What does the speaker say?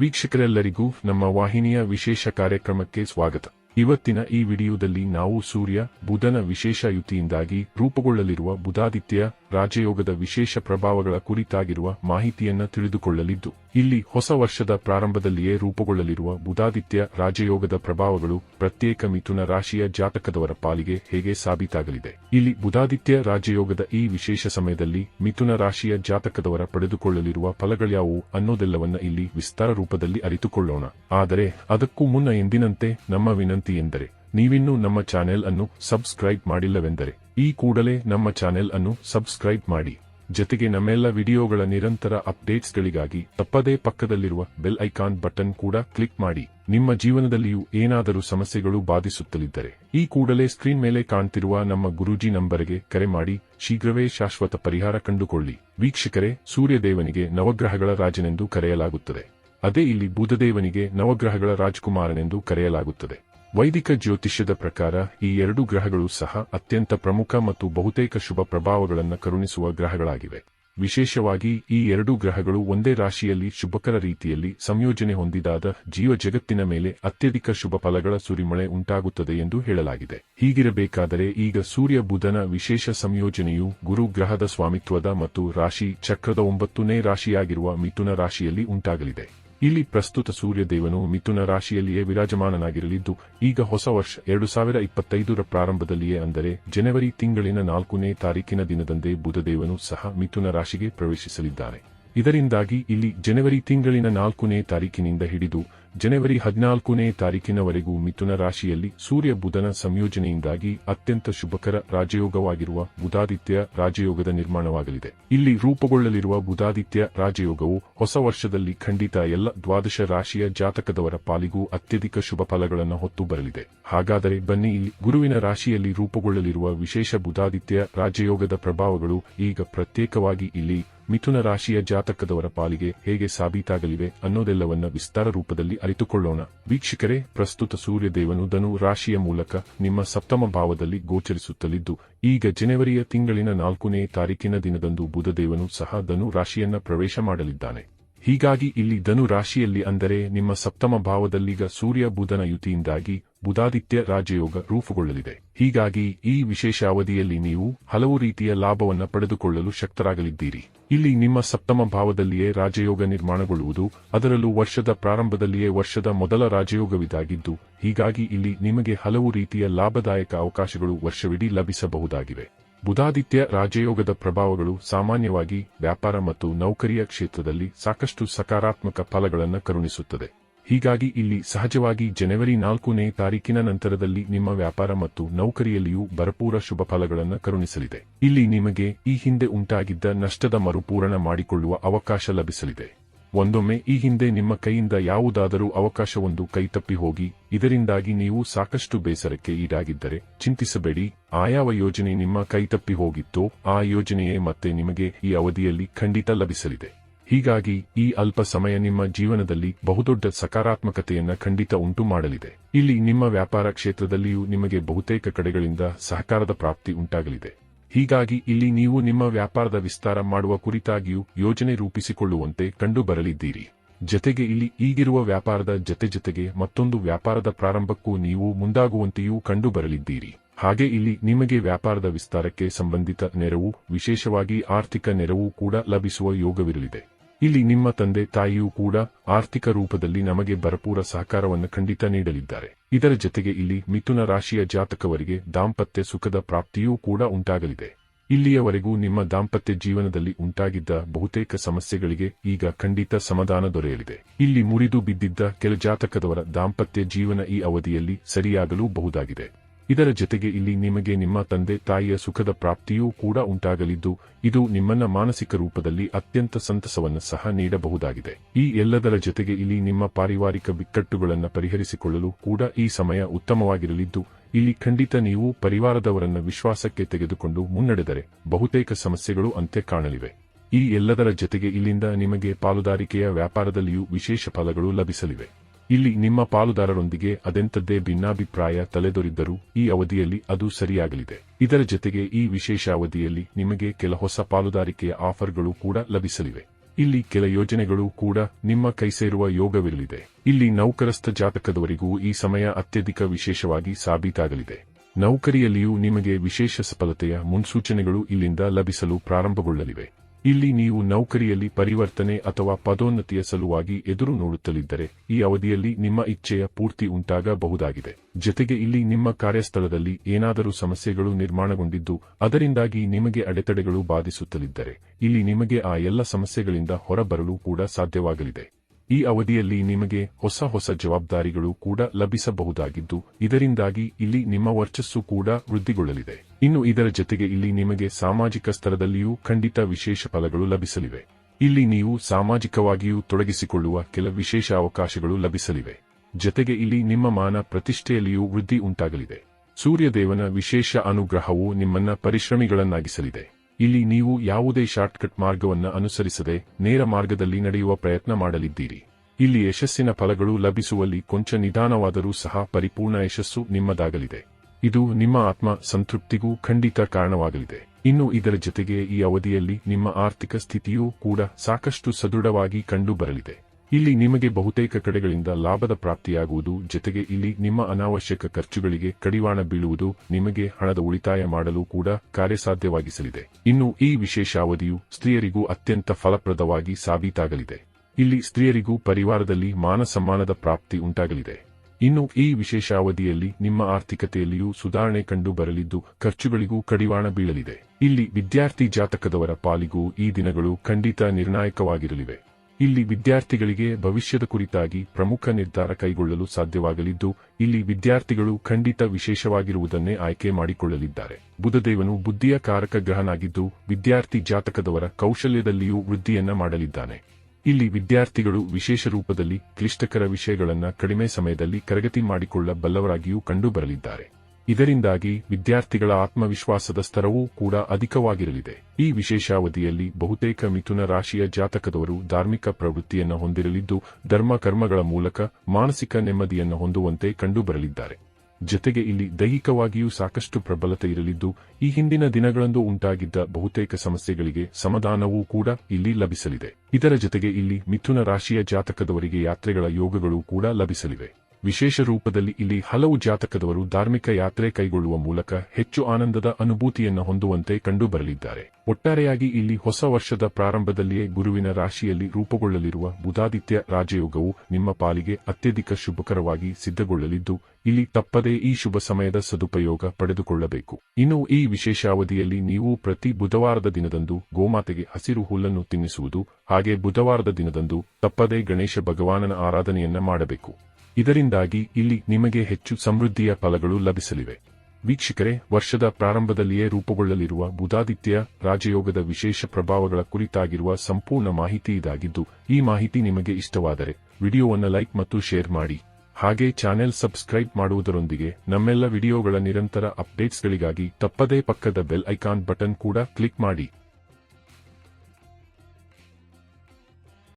ವೀಕ್ಷಕರೆಲ್ಲರಿಗೂ ನಮ್ಮ ವಾಹಿನಿಯ ವಿಶೇಷ ಕಾರ್ಯಕ್ರಮಕ್ಕೆ ಸ್ವಾಗತ. ಇವತ್ತಿನ ಈ ವಿಡಿಯೋದಲ್ಲಿ ನಾವು ಸೂರ್ಯ, ಬುಧನ ವಿಶೇಷ ಯುತಿಯಿಂದಾಗಿ ರೂಪುಗೊಳ್ಳಲಿರುವ ಬುಧಾದಿತ್ಯ ರಾಜಯೋಗದ ವಿಶೇಷ ಪ್ರಭಾವಗಳ ಕುರಿತಾಗಿರುವ ಮಾಹಿತಿಯನ್ನ ತಿಳಿದುಕೊಳ್ಳಲಿದ್ದು, ಇಲ್ಲಿ ಹೊಸ ವರ್ಷದ ಪ್ರಾರಂಭದಲ್ಲಿಯೇ ರೂಪುಗೊಳ್ಳಲಿರುವ ಬುಧಾದಿತ್ಯ ರಾಜಯೋಗದ ಪ್ರಭಾವಗಳು ಪ್ರತ್ಯೇಕ ಮಿಥುನ ರಾಶಿಯ ಜಾತಕದವರ ಪಾಲಿಗೆ ಹೇಗೆ ಸಾಬೀತಾಗಲಿದೆ. ಇಲ್ಲಿ ಬುಧಾದಿತ್ಯ ರಾಜಯೋಗದ ಈ ವಿಶೇಷ ಸಮಯದಲ್ಲಿ ಮಿಥುನ ರಾಶಿಯ ಜಾತಕದವರ ಪಡೆದುಕೊಳ್ಳಲಿರುವ ಫಲಗಳ್ಯಾವು ಅನ್ನೋದೆಲ್ಲವನ್ನ ಇಲ್ಲಿ ವಿಸ್ತಾರ ರೂಪದಲ್ಲಿ ಅರಿತುಕೊಳ್ಳೋಣ. ಆದರೆ ಅದಕ್ಕೂ ಮುನ್ನ ಎಂದಿನಂತೆ ನಮ್ಮ ವಿನಂತಿ ಎಂದರೆ ನೀವಿನ್ನೂ ನಮ್ಮ ಚಾನೆಲ್ ಅನ್ನು ಸಬ್ಸ್ಕ್ರೈಬ್ ಮಾಡಿಲ್ಲವೆಂದರೆ, ಈ ಕೂಡಲೇ ನಮ್ಮ ಚಾನೆಲ್ ಅನ್ನು ಸಬ್ಸ್ಕ್ರೈಬ್ ಮಾಡಿ. ಜೊತೆಗೆ ನಮ್ಮೆಲ್ಲ ವಿಡಿಯೋಗಳ ನಿರಂತರ ಅಪ್ಡೇಟ್ಸ್ಗಳಿಗಾಗಿ ತಪ್ಪದೇ ಪಕ್ಕದಲ್ಲಿರುವ ಬೆಲ್ ಐಕಾನ್ ಬಟನ್ ಕೂಡ ಕ್ಲಿಕ್ ಮಾಡಿ. ನಿಮ್ಮ ಜೀವನದಲ್ಲಿಯೂ ಏನಾದರೂ ಸಮಸ್ಯೆಗಳು ಬಾಧಿಸುತ್ತಲಿದ್ದರೆ, ಈ ಕೂಡಲೇ ಸ್ಕ್ರೀನ್ ಮೇಲೆ ಕಾಣ್ತಿರುವ ನಮ್ಮ ಗುರೂಜಿ ನಂಬರ್ಗೆ ಕರೆ ಮಾಡಿ. ಶೀಘ್ರವೇ ಶಾಶ್ವತ ಪರಿಹಾರ ಕಂಡುಕೊಳ್ಳಿ. ವೀಕ್ಷಕರೇ, ಸೂರ್ಯದೇವನಿಗೆ ನವಗ್ರಹಗಳ ರಾಜನೆಂದು ಕರೆಯಲಾಗುತ್ತದೆ. ಅದೇ ಇಲ್ಲಿ ಬುಧದೇವನಿಗೆ ನವಗ್ರಹಗಳ ರಾಜಕುಮಾರನೆಂದು ಕರೆಯಲಾಗುತ್ತದೆ. ವೈದಿಕ ಜ್ಯೋತಿಷ್ಯದ ಪ್ರಕಾರ ಈ ಎರಡು ಗ್ರಹಗಳು ಸಹ ಅತ್ಯಂತ ಪ್ರಮುಖ ಮತ್ತು ಬಹುತೇಕ ಶುಭ ಪ್ರಭಾವಗಳನ್ನು ಕರುಣಿಸುವ ಗ್ರಹಗಳಾಗಿವೆ. ವಿಶೇಷವಾಗಿ ಈ ಎರಡು ಗ್ರಹಗಳು ಒಂದೇ ರಾಶಿಯಲ್ಲಿ ಶುಭಕರ ರೀತಿಯಲ್ಲಿ ಸಂಯೋಜನೆ ಹೊಂದಿದಾದ ಜೀವ ಜಗತ್ತಿನ ಮೇಲೆ ಅತ್ಯಧಿಕ ಶುಭ ಫಲಗಳ ಸುರಿಮಳೆ ಉಂಟಾಗುತ್ತದೆ ಎಂದು ಹೇಳಲಾಗಿದೆ. ಹೀಗಿರಬೇಕಾದರೆ ಈಗ ಸೂರ್ಯ ಬುಧನ ವಿಶೇಷ ಸಂಯೋಜನೆಯು ಗುರು ಗ್ರಹದ ಸ್ವಾಮಿತ್ವದ ಮತ್ತು ರಾಶಿ ಚಕ್ರದ ಒಂಬತ್ತನೇ ರಾಶಿಯಾಗಿರುವ ಮಿಥುನ ರಾಶಿಯಲ್ಲಿ ಉಂಟಾಗಲಿದೆ. ಇಲ್ಲಿ ಪ್ರಸ್ತುತ ಸೂರ್ಯದೇವನು ಮಿಥುನ ರಾಶಿಯಲ್ಲಿಯೇ ವಿರಾಜಮಾನನಾಗಿರಲಿದ್ದು, ಈಗ ಹೊಸ ವರ್ಷ ಎರಡು ಸಾವಿರ ಇಪ್ಪತ್ತೈದರ ಪ್ರಾರಂಭದಲ್ಲಿಯೇ ಅಂದರೆ ಜನವರಿ ತಿಂಗಳಿನ ನಾಲ್ಕನೇ ತಾರೀಕಿನ ದಿನದಂದೇ ಬುಧದೇವನು ಸಹ ಮಿಥುನ ರಾಶಿಗೆ ಪ್ರವೇಶಿಸಲಿದ್ದಾರೆ ಇದರಿಂದಾಗಿ ಇಲ್ಲಿ ಜನವರಿ ತಿಂಗಳಿನ ನಾಲ್ಕನೇ ತಾರೀಕಿನಿಂದ ಹಿಡಿದು ಜನವರಿ ಹದಿನಾಲ್ಕನೇ ತಾರೀಕಿನವರೆಗೂ ಮಿಥುನ ರಾಶಿಯಲ್ಲಿ ಸೂರ್ಯ ಬುಧನ ಸಂಯೋಜನೆಯಿಂದಾಗಿ ಅತ್ಯಂತ ಶುಭಕರ ರಾಜಯೋಗವಾಗಿರುವ ಬುಧಾದಿತ್ಯ ರಾಜಯೋಗದ ನಿರ್ಮಾಣವಾಗಲಿದೆ. ಇಲ್ಲಿ ರೂಪುಗೊಳ್ಳಲಿರುವ ಬುಧಾದಿತ್ಯ ರಾಜಯೋಗವು ಹೊಸ ವರ್ಷದಲ್ಲಿ ಖಂಡಿತ ಎಲ್ಲ ದ್ವಾದಶ ರಾಶಿಯ ಜಾತಕದವರ ಪಾಲಿಗೂ ಅತ್ಯಧಿಕ ಶುಭ ಫಲಗಳನ್ನು ಹೊತ್ತು ಬರಲಿದೆ. ಹಾಗಾದರೆ ಬನ್ನಿ ಇಲ್ಲಿ ಗುರುವಿನ ರಾಶಿಯಲ್ಲಿ ರೂಪುಗೊಳ್ಳಲಿರುವ ವಿಶೇಷ ಬುಧಾದಿತ್ಯ ರಾಜಯೋಗದ ಪ್ರಭಾವಗಳು ಈಗ ಪ್ರತ್ಯೇಕವಾಗಿ ಇಲ್ಲಿ ಮಿಥುನ ರಾಶಿಯ ಜಾತಕದವರ ಪಾಲಿಗೆ ಹೇಗೆ ಸಾಬೀತಾಗಲಿವೆ ಅನ್ನೋದೆಲ್ಲವನ್ನ ವಿಸ್ತಾರ ರೂಪದಲ್ಲಿ ಅರಿತುಕೊಳ್ಳೋಣ. ವೀಕ್ಷಕರೇ, ಪ್ರಸ್ತುತ ಸೂರ್ಯದೇವನು ಧನು ರಾಶಿಯ ಮೂಲಕ ನಿಮ್ಮ ಸಪ್ತಮ ಭಾವದಲ್ಲಿ ಗೋಚರಿಸುತ್ತಲಿದ್ದು, ಈಗ ಜನವರಿಯ ತಿಂಗಳಿನ ನಾಲ್ಕನೇ ತಾರೀಕಿನ ದಿನದಂದು ಬುಧದೇವನು ಸಹ ಧನು ರಾಶಿಯನ್ನ ಪ್ರವೇಶ ಮಾಡಲಿದ್ದಾನೆ. ಹೀಗಾಗಿ ಇಲ್ಲಿ ಧನು ರಾಶಿಯಲ್ಲಿ ಅಂದರೆ ನಿಮ್ಮ ಸಪ್ತಮ ಭಾವದಲ್ಲಿಗ ಸೂರ್ಯ ಬುಧನ ಯುತಿಯಿಂದಾಗಿ ಬುಧಾದಿತ್ಯ ರಾಜಯೋಗ ರೂಪುಗೊಳ್ಳಲಿದೆ. ಹೀಗಾಗಿ ಈ ವಿಶೇಷ ಅವಧಿಯಲ್ಲಿ ನೀವು ಹಲವು ರೀತಿಯ ಲಾಭವನ್ನ ಪಡೆದುಕೊಳ್ಳಲು ಶಕ್ತರಾಗಲಿದ್ದೀರಿ. ಇಲ್ಲಿ ನಿಮ್ಮ ಸಪ್ತಮ ಭಾವದಲ್ಲಿಯೇ ರಾಜಯೋಗ ನಿರ್ಮಾಣಗೊಳ್ಳುವುದು, ಅದರಲ್ಲೂ ವರ್ಷದ ಪ್ರಾರಂಭದಲ್ಲಿಯೇ ವರ್ಷದ ಮೊದಲ ರಾಜಯೋಗವಿದಾಗಿದ್ದು, ಹೀಗಾಗಿ ಇಲ್ಲಿ ನಿಮಗೆ ಹಲವು ರೀತಿಯ ಲಾಭದಾಯಕ ಅವಕಾಶಗಳು ವರ್ಷವಿಡೀ ಲಭಿಸಬಹುದಾಗಿವೆ. ಬುಧಾದಿತ್ಯ ರಾಜಯೋಗದ ಪ್ರಭಾವಗಳು ಸಾಮಾನ್ಯವಾಗಿ ವ್ಯಾಪಾರ ಮತ್ತು ನೌಕರಿಯ ಕ್ಷೇತ್ರದಲ್ಲಿ ಸಾಕಷ್ಟು ಸಕಾರಾತ್ಮಕ ಫಲಗಳನ್ನು ಕರುಣಿಸುತ್ತದೆ. ಹೀಗಾಗಿ ಇಲ್ಲಿ ಸಹಜವಾಗಿ ಜನವರಿ ನಾಲ್ಕನೇ ತಾರೀಕಿನ ನಂತರದಲ್ಲಿ ನಿಮ್ಮ ವ್ಯಾಪಾರ ಮತ್ತು ನೌಕರಿಯಲ್ಲಿಯೂ ಭರಪೂರ ಶುಭ ಫಲಗಳನ್ನು ಕರುಣಿಸಲಿದೆ. ಇಲ್ಲಿ ನಿಮಗೆ ಈ ಹಿಂದೆ ಉಂಟಾಗಿದ್ದ ನಷ್ಟದ ಮರುಪೂರಣ ಮಾಡಿಕೊಳ್ಳುವ ಅವಕಾಶ ಲಭಿಸಲಿದೆ. ಒಂದೊಮ್ಮೆ ಈ ಹಿಂದೆ ನಿಮ್ಮ ಕೈಯಿಂದ ಯಾವುದಾದರೂ ಅವಕಾಶವೊಂದು ಕೈತಪ್ಪಿ ಹೋಗಿ, ಇದರಿಂದಾಗಿ ನೀವು ಸಾಕಷ್ಟು ಬೇಸರಕ್ಕೆ ಈಡಾಗಿದ್ದರೆ ಚಿಂತಿಸಬೇಡಿ. ಆಯಾವ ಯೋಜನೆ ನಿಮ್ಮ ಕೈತಪ್ಪಿ ಹೋಗಿತ್ತೋ, ಆ ಯೋಜನೆಯೇ ಮತ್ತೆ ನಿಮಗೆ ಈ ಅವಧಿಯಲ್ಲಿ ಖಂಡಿತ ಲಭಿಸಲಿದೆ. ಹೀಗಾಗಿ ಈ ಅಲ್ಪ ಸಮಯ ನಿಮ್ಮ ಜೀವನದಲ್ಲಿ ಬಹುದೊಡ್ಡ ಸಕಾರಾತ್ಮಕತೆಯನ್ನ ಖಂಡಿತ ಉಂಟು ಮಾಡಲಿದೆ ಇಲ್ಲಿ ನಿಮ್ಮ ವ್ಯಾಪಾರ ಕ್ಷೇತ್ರದಲ್ಲಿಯೂ ನಿಮಗೆ ಬಹುತೇಕ ಕಡೆಗಳಿಂದ ಸಹಕಾರದ ಪ್ರಾಪ್ತಿ ಉಂಟಾಗಲಿದೆ. ಹೀಗಾಗಿ ಇಲ್ಲಿ ನೀವು ನಿಮ್ಮ ವ್ಯಾಪಾರದ ವಿಸ್ತಾರ ಮಾಡುವ ಕುರಿತಾಗಿಯೂ ಯೋಜನೆ ರೂಪಿಸಿಕೊಳ್ಳುವಂತೆ ಕಂಡುಬರಲಿದ್ದೀರಿ. ಜತೆಗೆ ಇಲ್ಲಿ ಈಗಿರುವ ವ್ಯಾಪಾರದ ಜತೆ ಜತೆಗೆ ಮತ್ತೊಂದು ವ್ಯಾಪಾರದ ಪ್ರಾರಂಭಕ್ಕೂ ನೀವು ಮುಂದಾಗುವಂತೆಯೂ ಕಂಡುಬರಲಿದ್ದೀರಿ. ಹಾಗೆ ಇಲ್ಲಿ ನಿಮಗೆ ವ್ಯಾಪಾರದ ವಿಸ್ತಾರಕ್ಕೆ ಸಂಬಂಧಿತ ನೆರವು, ವಿಶೇಷವಾಗಿ ಆರ್ಥಿಕ ನೆರವು ಕೂಡ ಲಭಿಸುವ ಯೋಗವಿರಲಿದೆ. ಇಲ್ಲಿ ನಿಮ್ಮ ತಂದೆ ತಾಯಿಯೂ ಕೂಡ ಆರ್ಥಿಕ ರೂಪದಲ್ಲಿ ನಮಗೆ ಭರಪೂರ ಸಹಕಾರವನ್ನು ಖಂಡಿತ ನೀಡಲಿದ್ದಾರೆ. ಇದರ ಜತೆಗೆ ಇಲ್ಲಿ ಮಿಥುನ ರಾಶಿಯ ಜಾತಕವರಿಗೆ ದಾಂಪತ್ಯ ಸುಖದ ಪ್ರಾಪ್ತಿಯೂ ಕೂಡ ಉಂಟಾಗಲಿದೆ. ಇಲ್ಲಿಯವರೆಗೂ ನಿಮ್ಮ ದಾಂಪತ್ಯ ಜೀವನದಲ್ಲಿ ಉಂಟಾಗಿದ್ದ ಬಹುತೇಕ ಸಮಸ್ಯೆಗಳಿಗೆ ಈಗ ಖಂಡಿತ ಸಮಾಧಾನ ದೊರೆಯಲಿದೆ. ಇಲ್ಲಿ ಮುರಿದು ಬಿದ್ದಿದ್ದ ಕೆಲ ಜಾತಕದವರ ದಾಂಪತ್ಯ ಜೀವನ ಈ ಅವಧಿಯಲ್ಲಿ ಸರಿಯಾಗಲೂ ಬಹುದಾಗಿದೆ. ಇದರ ಜೊತೆಗೆ ಇಲ್ಲಿ ನಿಮಗೆ ನಿಮ್ಮ ತಂದೆ ತಾಯಿಯ ಸುಖದ ಪ್ರಾಪ್ತಿಯೂ ಕೂಡ ಉಂಟಾಗಲಿದ್ದು, ಇದು ನಿಮ್ಮನ್ನ ಮಾನಸಿಕ ರೂಪದಲ್ಲಿ ಅತ್ಯಂತ ಸಂತಸವನ್ನು ಸಹ ನೀಡಬಹುದಾಗಿದೆ. ಈ ಎಲ್ಲದರ ಜೊತೆಗೆ ಇಲ್ಲಿ ನಿಮ್ಮ ಪಾರಿವಾರಿಕ ಬಿಕ್ಕಟ್ಟುಗಳನ್ನು ಪರಿಹರಿಸಿಕೊಳ್ಳಲು ಕೂಡ ಈ ಸಮಯ ಉತ್ತಮವಾಗಿರಲಿದ್ದು, ಇಲ್ಲಿ ಖಂಡಿತ ನೀವು ಪರಿವಾರದವರನ್ನ ವಿಶ್ವಾಸಕ್ಕೆ ತೆಗೆದುಕೊಂಡು ಮುನ್ನಡೆದರೆ ಬಹುತೇಕ ಸಮಸ್ಯೆಗಳು ಅಂತ್ಯ ಕಾಣಲಿವೆ. ಈ ಎಲ್ಲದರ ಜೊತೆಗೆ ಇಲ್ಲಿಂದ ನಿಮಗೆ ಪಾಲುದಾರಿಕೆಯ ವ್ಯಾಪಾರದಲ್ಲಿಯೂ ವಿಶೇಷ ಫಲಗಳು ಲಭಿಸಲಿವೆ. ಇಲ್ಲಿ ನಿಮ್ಮ ಪಾಲುದಾರರೊಂದಿಗೆ ಅದೆಂಥದ್ದೇ ಭಿನ್ನಾಭಿಪ್ರಾಯ ತಲೆದೊರಿದ್ದರೂ ಈ ಅವಧಿಯಲ್ಲಿ ಅದು ಸರಿಯಾಗಲಿದೆ. ಇದರ ಜತೆಗೆ ಈ ವಿಶೇಷ ಅವಧಿಯಲ್ಲಿ ನಿಮಗೆ ಕೆಲ ಹೊಸ ಪಾಲುದಾರಿಕೆಯ ಆಫರ್ಗಳು ಕೂಡ ಲಭಿಸಲಿವೆ. ಇಲ್ಲಿ ಕೆಲ ಯೋಜನೆಗಳು ಕೂಡ ನಿಮ್ಮ ಕೈಸೇರುವ ಯೋಗವಿರಲಿದೆ. ಇಲ್ಲಿ ನೌಕರಸ್ಥ ಜಾತಕದವರಿಗೂ ಈ ಸಮಯ ಅತ್ಯಧಿಕ ವಿಶೇಷವಾಗಿ ಸಾಬೀತಾಗಲಿದೆ. ನೌಕರಿಯಲ್ಲಿಯೂ ನಿಮಗೆ ವಿಶೇಷ ಸಫಲತೆಯ ಮುನ್ಸೂಚನೆಗಳು ಇಲ್ಲಿಂದ ಲಭಿಸಲು ಪ್ರಾರಂಭಗೊಳ್ಳಲಿವೆ. ಇಲ್ಲಿ ನೀವು ನೌಕರಿಯಲ್ಲಿ ಪರಿವರ್ತನೆ ಅಥವಾ ಪದೋನ್ನತಿಯ ಸಲುವಾಗಿ ಎದುರು ನೋಡುತ್ತಲಿದ್ದರೆ ಈ ಅವಧಿಯಲ್ಲಿ ನಿಮ್ಮ ಇಚ್ಛೆಯ ಪೂರ್ತಿ ಉಂಟಾಗಬಹುದಾಗಿದೆ. ಜೊತೆಗೆ ಇಲ್ಲಿ ನಿಮ್ಮ ಕಾರ್ಯಸ್ಥಳದಲ್ಲಿ ಏನಾದರೂ ಸಮಸ್ಯೆಗಳು ನಿರ್ಮಾಣಗೊಂಡಿದ್ದು, ಅದರಿಂದಾಗಿ ನಿಮಗೆ ಅಡೆತಡೆಗಳು ಬಾಧಿಸುತ್ತಲಿದ್ದರೆ, ಇಲ್ಲಿ ನಿಮಗೆ ಆ ಎಲ್ಲ ಸಮಸ್ಯೆಗಳಿಂದ ಹೊರಬರಲು ಕೂಡ ಸಾಧ್ಯವಾಗಲಿದೆ. ಈ ಅವಧಿಯಲ್ಲಿ ನಿಮಗೆ ಹೊಸ ಹೊಸ ಜವಾಬ್ದಾರಿಗಳು ಕೂಡ ಲಭಿಸಬಹುದಾಗಿದ್ದು, ಇದರಿಂದಾಗಿ ಇಲ್ಲಿ ನಿಮ್ಮ ವರ್ಚಸ್ಸು ಕೂಡ ವೃದ್ಧಿಗೊಳ್ಳಲಿದೆ. ಇನ್ನು ಇದರ ಜೊತೆಗೆ ಇಲ್ಲಿ ನಿಮಗೆ ಸಾಮಾಜಿಕ ಸ್ತರದಲ್ಲಿಯೂ ಖಂಡಿತ ವಿಶೇಷ ಫಲಗಳು ಲಭಿಸಲಿವೆ. ಇಲ್ಲಿ ನೀವು ಸಾಮಾಜಿಕವಾಗಿಯೂ ತೊಡಗಿಸಿಕೊಳ್ಳುವ ಕೆಲ ವಿಶೇಷ ಅವಕಾಶಗಳು ಲಭಿಸಲಿವೆ. ಜೊತೆಗೆ ಇಲ್ಲಿ ನಿಮ್ಮ ಮಾನ ಪ್ರತಿಷ್ಠೆಯಲ್ಲಿಯೂ ವೃದ್ಧಿ ಉಂಟಾಗಲಿದೆ. ಸೂರ್ಯದೇವನ ವಿಶೇಷ ಅನುಗ್ರಹವು ನಿಮ್ಮನ್ನ ಪರಿಶ್ರಮಿಗಳನ್ನಾಗಿಸಲಿದೆ. ಇಲ್ಲಿ ನೀವು ಯಾವುದೇ ಶಾರ್ಟ್ಕಟ್ ಮಾರ್ಗವನ್ನು ಅನುಸರಿಸದೆ ನೇರ ಮಾರ್ಗದಲ್ಲಿ ನಡೆಯುವ ಪ್ರಯತ್ನ ಮಾಡಲಿದ್ದೀರಿ. ಇಲ್ಲಿ ಯಶಸ್ಸಿನ ಫಲಗಳು ಲಭಿಸುವಲ್ಲಿ ಕೊಂಚ ನಿಧಾನವಾದರೂ ಸಹ ಪರಿಪೂರ್ಣ ಯಶಸ್ಸು ನಿಮ್ಮದಾಗಲಿದೆ. ಇದು ನಿಮ್ಮ ಆತ್ಮ ಸಂತೃಪ್ತಿಗೂ ಖಂಡಿತ ಕಾರಣವಾಗಲಿದೆ. ಇನ್ನು ಇದರ ಜೊತೆಗೆ ಈ ಅವಧಿಯಲ್ಲಿ ನಿಮ್ಮ ಆರ್ಥಿಕ ಸ್ಥಿತಿಯೂ ಕೂಡ ಸಾಕಷ್ಟು ಸದೃಢವಾಗಿ ಕಂಡುಬರಲಿದೆ. ಇಲ್ಲಿ ನಿಮಗೆ ಬಹುತೇಕ ಕಡೆಗಳಿಂದ ಲಾಭದ ಪ್ರಾಪ್ತಿಯಾಗುವುದು, ಜೊತೆಗೆ ಇಲ್ಲಿ ನಿಮ್ಮ ಅನಾವಶ್ಯಕ ಖರ್ಚುಗಳಿಗೆ ಕಡಿವಾಣ ಬೀಳುವುದು, ನಿಮಗೆ ಹಣದ ಉಳಿತಾಯ ಮಾಡಲು ಕೂಡ ಕಾರ್ಯಸಾಧ್ಯವಾಗಿಸಲಿದೆ. ಇನ್ನು ಈ ವಿಶೇಷ ಅವಧಿಯು ಸ್ತ್ರೀಯರಿಗೂ ಅತ್ಯಂತ ಫಲಪ್ರದವಾಗಿ ಸಾಬೀತಾಗಲಿದೆ. ಇಲ್ಲಿ ಸ್ತ್ರೀಯರಿಗೂ ಪರಿವಾರದಲ್ಲಿ ಮಾನ ಸಮ್ಮಾನದ ಪ್ರಾಪ್ತಿ ಉಂಟಾಗಲಿದೆ. ಇನ್ನು ಈ ವಿಶೇಷ ಅವಧಿಯಲ್ಲಿ ನಿಮ್ಮ ಆರ್ಥಿಕತೆಯಲ್ಲಿಯೂ ಸುಧಾರಣೆ ಕಂಡು ಬರಲಿದ್ದು, ಖರ್ಚುಗಳಿಗೂ ಕಡಿವಾಣ ಬೀಳಲಿದೆ. ಇಲ್ಲಿ ವಿದ್ಯಾರ್ಥಿ ಜಾತಕದವರ ಪಾಲಿಗೂ ಈ ದಿನಗಳು ಖಂಡಿತ ನಿರ್ಣಾಯಕವಾಗಿರಲಿವೆ. ಇಲ್ಲಿ ವಿದ್ಯಾರ್ಥಿಗಳಿಗೆ ಭವಿಷ್ಯದ ಕುರಿತಾಗಿ ಪ್ರಮುಖ ನಿರ್ಧಾರ ಕೈಗೊಳ್ಳಲು ಸಾಧ್ಯವಾಗಲಿದ್ದು, ಇಲ್ಲಿ ವಿದ್ಯಾರ್ಥಿಗಳು ಖಂಡಿತ ವಿಶೇಷವಾಗಿರುವುದನ್ನೇ ಆಯ್ಕೆ ಮಾಡಿಕೊಳ್ಳಲಿದ್ದಾರೆ. ಬುಧದೇವನು ಬುದ್ಧಿಯ ಕಾರಕ ಗ್ರಹನಾಗಿದ್ದು, ವಿದ್ಯಾರ್ಥಿ ಜಾತಕದವರ ಕೌಶಲ್ಯದಲ್ಲಿಯೂ ವೃದ್ಧಿಯನ್ನ ಮಾಡಲಿದ್ದಾನೆ. ಇಲ್ಲಿ ವಿದ್ಯಾರ್ಥಿಗಳು ವಿಶೇಷ ರೂಪದಲ್ಲಿ ಕ್ಲಿಷ್ಟಕರ ವಿಷಯಗಳನ್ನ ಕಡಿಮೆ ಸಮಯದಲ್ಲಿ ಕರಗತಿ ಮಾಡಿಕೊಳ್ಳಬಲ್ಲವರಾಗಿಯೂ ಕಂಡುಬರಲಿದ್ದಾರೆ. ಇದರಿಂದಾಗಿ ವಿದ್ಯಾರ್ಥಿಗಳ ಆತ್ಮವಿಶ್ವಾಸದ ಸ್ತರವೂ ಕೂಡ ಅಧಿಕವಾಗಿರಲಿದೆ. ಈ ವಿಶೇಷಾವಧಿಯಲ್ಲಿ ಬಹುತೇಕ ಮಿಥುನ ರಾಶಿಯ ಜಾತಕದವರು ಧಾರ್ಮಿಕ ಪ್ರವೃತ್ತಿಯನ್ನು ಹೊಂದಿರಲಿದ್ದು, ಧರ್ಮ ಕರ್ಮಗಳ ಮೂಲಕ ಮಾನಸಿಕ ನೆಮ್ಮದಿಯನ್ನು ಹೊಂದುವಂತೆ ಕಂಡುಬರಲಿದ್ದಾರೆ. ಜೊತೆಗೆ ಇಲ್ಲಿ ದೈಹಿಕವಾಗಿಯೂ ಸಾಕಷ್ಟು ಪ್ರಬಲತೆ ಇರಲಿದ್ದು, ಈ ಹಿಂದಿನ ದಿನಗಳಂದು ಉಂಟಾಗಿದ್ದ ಬಹುತೇಕ ಸಮಸ್ಯೆಗಳಿಗೆ ಸಮಾಧಾನವೂ ಕೂಡ ಇಲ್ಲಿ ಲಭಿಸಲಿದೆ. ಇದರ ಜೊತೆಗೆ ಇಲ್ಲಿ ಮಿಥುನ ರಾಶಿಯ ಜಾತಕದವರಿಗೆ ಯಾತ್ರೆಗಳ ಯೋಗಗಳು ಕೂಡ ಲಭಿಸಲಿವೆ. ವಿಶೇಷ ರೂಪದಲ್ಲಿ ಇಲ್ಲಿ ಹಲವು ಜಾತಕದವರು ಧಾರ್ಮಿಕ ಯಾತ್ರೆ ಕೈಗೊಳ್ಳುವ ಮೂಲಕ ಹೆಚ್ಚು ಆನಂದದ ಅನುಭೂತಿಯನ್ನು ಹೊಂದುವಂತೆ ಕಂಡುಬರಲಿದ್ದಾರೆ. ಒಟ್ಟಾರೆಯಾಗಿ ಇಲ್ಲಿ ಹೊಸ ವರ್ಷದ ಪ್ರಾರಂಭದಲ್ಲಿಯೇ ಗುರುವಿನ ರಾಶಿಯಲ್ಲಿ ರೂಪುಗೊಳ್ಳಲಿರುವ ಬುಧಾದಿತ್ಯ ರಾಜಯೋಗವು ನಿಮ್ಮ ಪಾಲಿಗೆ ಅತ್ಯಧಿಕ ಶುಭಕರವಾಗಿ ಸಿದ್ಧಗೊಳ್ಳಲಿದ್ದು, ಇಲ್ಲಿ ತಪ್ಪದೇ ಈ ಶುಭ ಸಮಯದ ಸದುಪಯೋಗ ಪಡೆದುಕೊಳ್ಳಬೇಕು. ಇನ್ನು ಈ ವಿಶೇಷ ಅವಧಿಯಲ್ಲಿ ನೀವು ಪ್ರತಿ ಬುಧವಾರದ ದಿನದಂದು ಗೋಮಾತೆಗೆ ಹಸಿರು ಹುಲ್ಲನ್ನು ತಿನ್ನಿಸುವುದು, ಹಾಗೆ ಬುಧವಾರದ ದಿನದಂದು ತಪ್ಪದೇ ಗಣೇಶ ಭಗವಾನನ ಆರಾಧನೆಯನ್ನ ಮಾಡಬೇಕು. ಇದರಿಂದಾಗಿ ಇಲ್ಲಿ ನಿಮಗೆ ಹೆಚ್ಚು ಸಮೃದ್ಧಿಯ ಫಲಗಳು ಲಭಿಸಲಿವೆ. ವೀಕ್ಷಕರೇ, ವರ್ಷದ ಪ್ರಾರಂಭದಲ್ಲಿಯೇ ರೂಪುಗೊಳ್ಳಲಿರುವ ಬುಧಾದಿತ್ಯ ರಾಜಯೋಗದ ವಿಶೇಷ ಪ್ರಭಾವಗಳ ಕುರಿತಾಗಿರುವ ಸಂಪೂರ್ಣ ಮಾಹಿತಿ ಇದಾಗಿದ್ದು, ಈ ಮಾಹಿತಿ ನಿಮಗೆ ಇಷ್ಟವಾದರೆ ವಿಡಿಯೋವನ್ನು ಲೈಕ್ ಮತ್ತು ಶೇರ್ ಮಾಡಿ. ಹಾಗೆ ಚಾನೆಲ್ ಸಬ್ಸ್ಕ್ರೈಬ್ ಮಾಡುವುದರೊಂದಿಗೆ ನಮ್ಮೆಲ್ಲ ವಿಡಿಯೋಗಳ ನಿರಂತರ ಅಪ್ಡೇಟ್ಸ್ಗಳಿಗಾಗಿ ತಪ್ಪದೇ ಪಕ್ಕದ ಬೆಲ್ ಐಕಾನ್ ಬಟನ್ ಕೂಡ ಕ್ಲಿಕ್ ಮಾಡಿ.